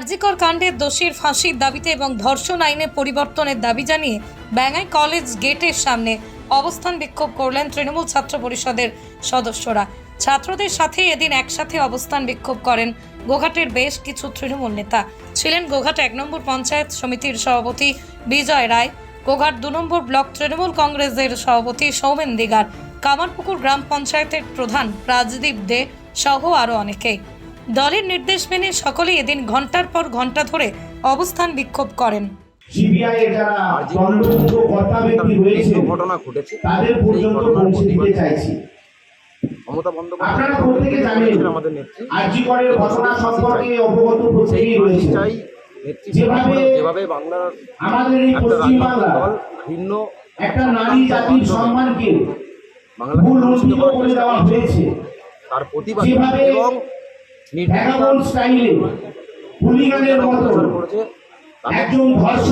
আরজিকর কাণ্ডের দোষীর ফাঁসির দাবিতে এবং ধর্ষণ আইনে পরিবর্তনের দাবি জানিয়ে ব্যাঙ্গাই কলেজ গেটের সামনে অবস্থান বিক্ষোভ করলেন তৃণমূল ছাত্র পরিষদের সদস্যরা। ছাত্রদের সাথে এদিন একসাথে অবস্থান বিক্ষোভ করেন গোঘাটের বেশ কিছু তৃণমূল নেতা। ছিলেন গোঘাট এক নম্বর পঞ্চায়েত সমিতির সভাপতি বিজয় রায়, গোঘাট দু নম্বর ব্লক তৃণমূল কংগ্রেসের সভাপতি সৌমেন দিগার, কামারপুকুর গ্রাম পঞ্চায়েতের প্রধান রাজদীপ দে সহ আরও অনেকেই। দলের নির্দেশ মেনে সকলেই এদিন ঘণ্টার পর ঘণ্টা ধরে অবস্থান বিক্ষোভ করেন। সিবিআই এর যারা আর যে কোনো দণ্ডমুক্ত কর্তা ব্যক্তি রয়েছে ঘটনা ঘটেছে। তাদের পর্যন্ত পৌঁছে দিতে চাইছি। মমতা বন্দ্যোপাধ্যায় আপনারা প্রত্যেকে জানেন আমাদের নেত্রী। আর্যিকরের ঘটনা সম্পর্কে অবগত প্রত্যেকেই রয়েছে। চাই। যেভাবে- যেভাবে বাংলার আমাদের এই পশ্চিমবাংলা ভিন্ন একটা নারী জাতির সম্মানকে ভুল করে দেওয়া হয়েছে। তার প্রতিবাদ এবং স্টাইলে হুলিগানের মতো। একজন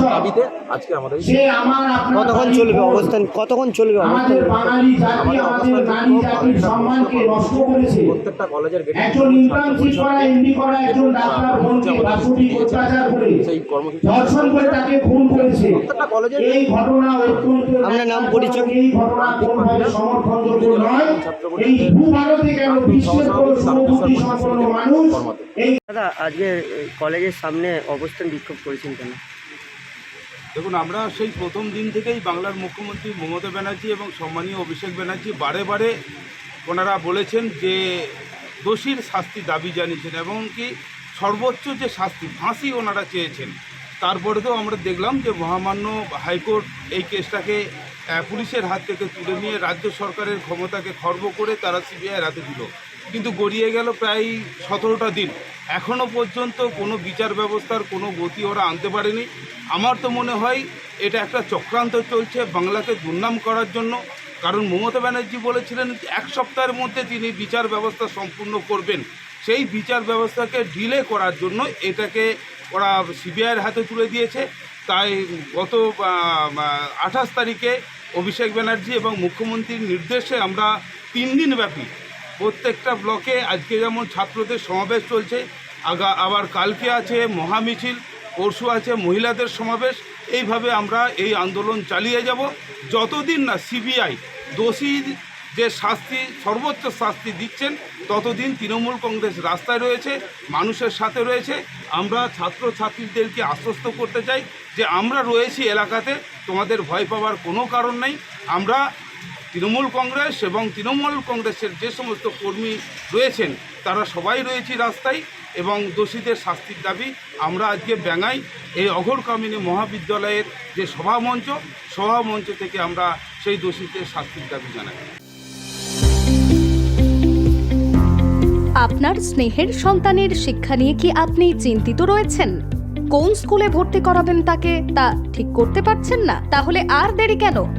দাবিতে আজকে আমাদের সে আমার আপনার কতক্ষণ চলবে অবস্থান? কতক্ষণ চলবে অবস্থান? আমাদের অবস্থান প্রত্যেকটা কলেজের গেটে একজন ইন্টার্নশিপ করা এমডি করা একজন ডাক্তার বোনকে বাসুটিক অত্যাচার করে সেই কর্মসূচি ধর্ষণ করে তাকে খুন করেছে। প্রত্যেকটা কলেজের এই ঘটনা অত্যন্ত আপনার নাম, পরিচয়? এই দাদা, আজকে কলেজের সামনে অবস্থান বিক্ষোভ করেছেন কেন? দেখুন, আমরা সেই প্রথম দিন থেকেই বাংলার মুখ্যমন্ত্রী মমতা ব্যানার্জি এবং সম্মানীয় অভিষেক ব্যানার্জি বারে বারে ওনারা বলেছেন যে দোষীর শাস্তি দাবি জানিয়েছেন এবং কি সর্বোচ্চ যে শাস্তি, ফাঁসি ওনারা চেয়েছেন। তারপরে তো আমরা দেখলাম যে মহামান্য হাইকোর্ট এই কেসটাকে পুলিশের হাত থেকে তুলে নিয়ে রাজ্য সরকারের ক্ষমতাকে খর্ব করে তারা সিবিআইয়ের হাতে দিল। কিন্তু গড়িয়ে গেল প্রায় সতেরোটা দিন। এখনও পর্যন্ত কোনো বিচার ব্যবস্থার কোনো গতি ওরা আনতে পারেনি। আমার তো মনে হয় এটা একটা চক্রান্ত চলছে বাংলাকে দুর্নাম করার জন্য। কারণ মমতা ব্যানার্জি বলেছিলেন এক সপ্তাহের মধ্যে তিনি বিচার ব্যবস্থা সম্পূর্ণ করবেন। সেই বিচার ব্যবস্থাকে ডিলে করার জন্য এটাকে ওরা সিবিআইয়ের হাতে তুলে দিয়েছে। তাই গত আঠাশ তারিখে অভিষেক ব্যানার্জি এবং মুখ্যমন্ত্রীর নির্দেশে আমরা তিন দিন ব্যাপী প্রত্যেকটা ব্লকে আজকে যেমন ছাত্রদের সমাবেশ চলছে, আগা, আবার কালকে আছে মহামিছিল, পরশু আছে মহিলাদের সমাবেশ, এইভাবে আমরা এই আন্দোলন চালিয়ে যাব। যতদিন না সিবিআই দোষী যে শাস্তি, সর্বোচ্চ শাস্তি দিচ্ছেন, ততদিন তৃণমূল কংগ্রেস রাস্তায় রয়েছে, মানুষের সাথে রয়েছে। আমরা ছাত্র ছাত্রীদেরকে আশ্বস্ত করতে চাই যে আমরা রয়েছি এলাকাতে, তোমাদের ভয় পাওয়ার কোনো কারণ নেই। আমরা তৃণমূল কংগ্রেস এবং তৃণমূল কংগ্রেসের যে সমস্ত কর্মী রয়েছেন, তারা সবাই রয়েছে রাস্তায় এবং দোষীদের শাস্তির দাবি আমরা আজকে ব্যাঙাই। এই অঘরকামিনী মহাবিদ্যালয়ের যে সভামঞ্চ সভামঞ্চ থেকে আমরা সেই দোষীদের শাস্তির দাবি জানাই। আপনার স্নেহের সন্তানের শিক্ষা নিয়ে কি আপনি চিন্তিত রয়েছেন? কোন স্কুলে ভর্তি করাবেন তাকে তা ঠিক করতে পারছেন না? তাহলে আর দেরি কেন?